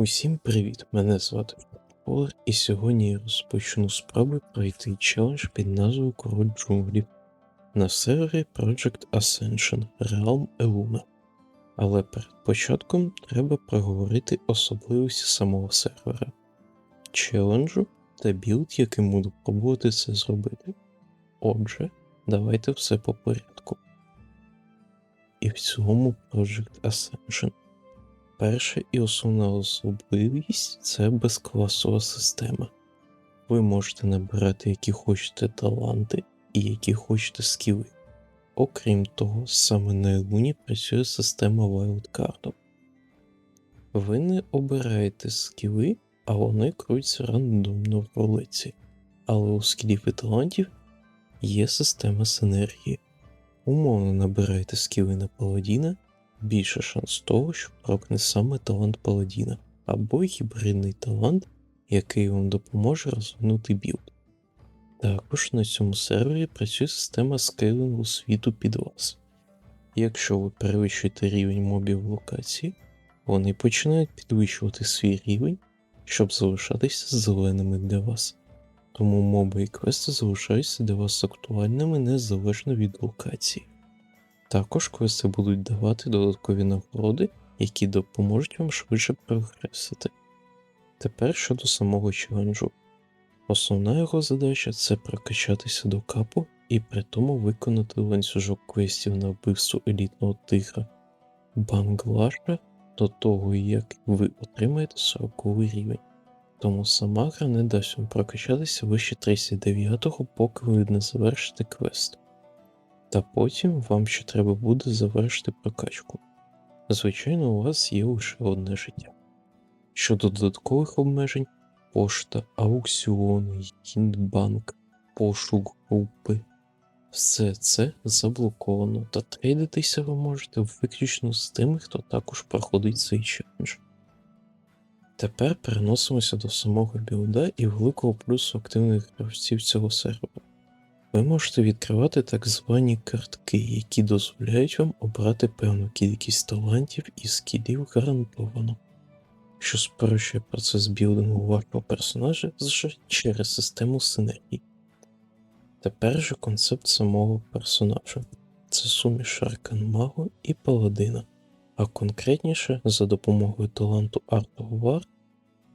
Усім привіт! Мене звати Полер, і сьогодні я розпочну спроби пройти челендж під назвою Король джунглів на сервері Project Ascension Realm Eluna. Але перед початком треба проговорити особливості самого сервера, челенджу та білд, яким буду пробувати це зробити. Отже, давайте все по порядку. І в цілому Project Ascension. Перша і основна особливість це безкласова система. Ви можете набирати які хочете таланти і які хочете скіли. Окрім того, саме на Елуні працює система вайлдкардом. Ви не обираєте скіли, а вони крутяться рандомно в рулеці. Але у скілів і талантів є система синергії. Умовно набираєте скіли на паладіна, більше шанс того, що прокне саме талант паладіна, або гібридний талант, який вам допоможе розвинути білд. Також на цьому сервері працює система скейлингу світу під вас. Якщо ви перевищуєте рівень мобів в локації, вони починають підвищувати свій рівень, щоб залишатися зеленими для вас. Тому моби і квести залишаються для вас актуальними незалежно від локації. Також квести будуть давати додаткові нагороди, які допоможуть вам швидше прогресити. Тепер щодо самого челенджу. Основна його задача це прокачатися до капу і при тому виконати ланцюжок квестів на вбивство елітного тигра Банглаша до того, як ви отримаєте 40 рівень. Тому сама гра не дасть вам прокачатися вище 39-го, поки ви не завершите квест. Та потім вам ще треба буде завершити прокачку. Звичайно, у вас є лише одне життя. Щодо додаткових обмежень, пошта, аукціони, Гіндбанк, пошук групи. Все це заблоковано, та трейдитися ви можете виключно з тими, хто також проходить цей челендж. Тепер переносимося до самого білда і великого плюсу активних гравців цього серверу. Ви можете відкривати так звані картки, які дозволяють вам обрати певну кількість талантів і скілів гарантовано, що спрощує процес білдингу вашого персонажа через систему синергії. Тепер же концепт самого персонажа це суміш аркан-магу і паладина, а конкретніше за допомогою таланту Art of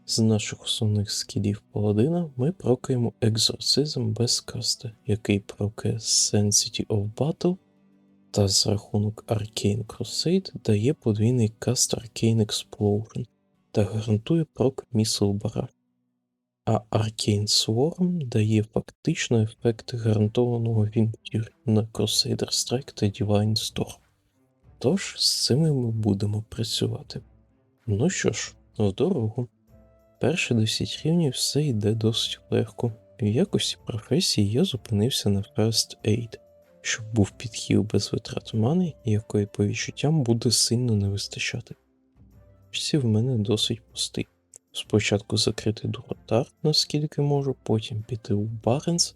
з наших основних скілів паладина ми прокаємо екзорцизм без касти, який прокає Sensity of Battle, та з рахунок Arcane Crusade дає подвійний каст Arcane Explosion та гарантує прок Barrage. А Arcane Swarm дає фактично ефект гарантованого вімпіру на Crusader Strike та Divine Storm. Тож з цими ми будемо працювати. Ну що ж, в дорогу. Перші 10 рівнів все йде досить легко. В якості професії я зупинився на First Aid, щоб був підхил без витрат мани, якої по відчуттям буде сильно не вистачати. Всі в мене досить пустий. Спочатку закрити Дуротар, наскільки можу, потім піти у Баренс,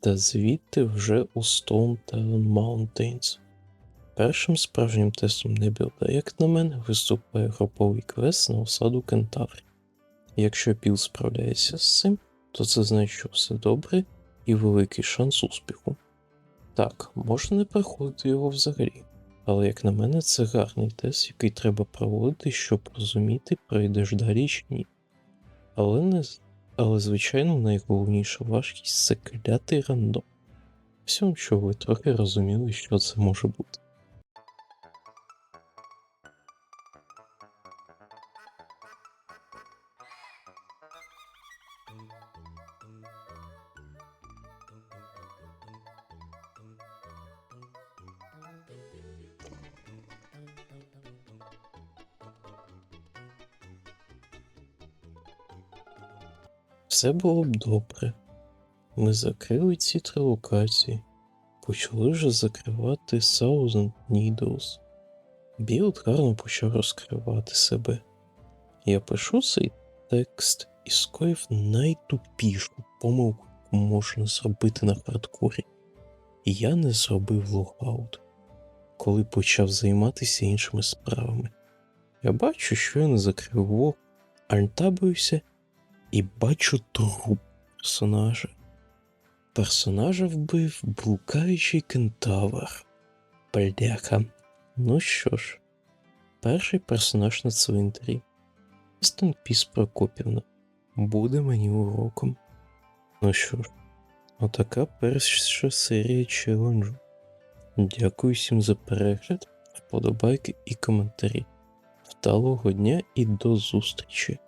та звідти вже у Stone Talon Mountains. Першим справжнім тестом небілда, як на мене, виступає груповий квест на осаду Кентаврі. Якщо піл справляється з цим, то це значить, що все добре і великий шанс успіху. Так, можна не проходити його взагалі, але як на мене, це гарний тест, який треба проводити, щоб розуміти, пройдеш далі чи ні. Але не але звичайно найголовніша важкість це клятий рандом. Всьому, що ви трохи розуміли, що це може бути. Все було б добре. Ми закрили ці три локації, почали вже закривати Thousand Needles. Білд гарно почав розкривати себе. Я пишу цей текст і скоїв найтупішу помилку, яку можна зробити на хардкорі. Я не зробив логаут, коли почав займатися іншими справами. Я бачу, що я не закрив вок, альтабуюся і бачу труп персонажа. Персонажа вбив блукаючий кентавр. Бляха. Ну що ж, перший персонаж на цвинтарі. Стон Піс Прокопівна. Буде мені уроком. Ну що ж, отака перша серія челенджу. Дякую всім за перегляд, вподобайки і коментарі. Вдалого дня і до зустрічі!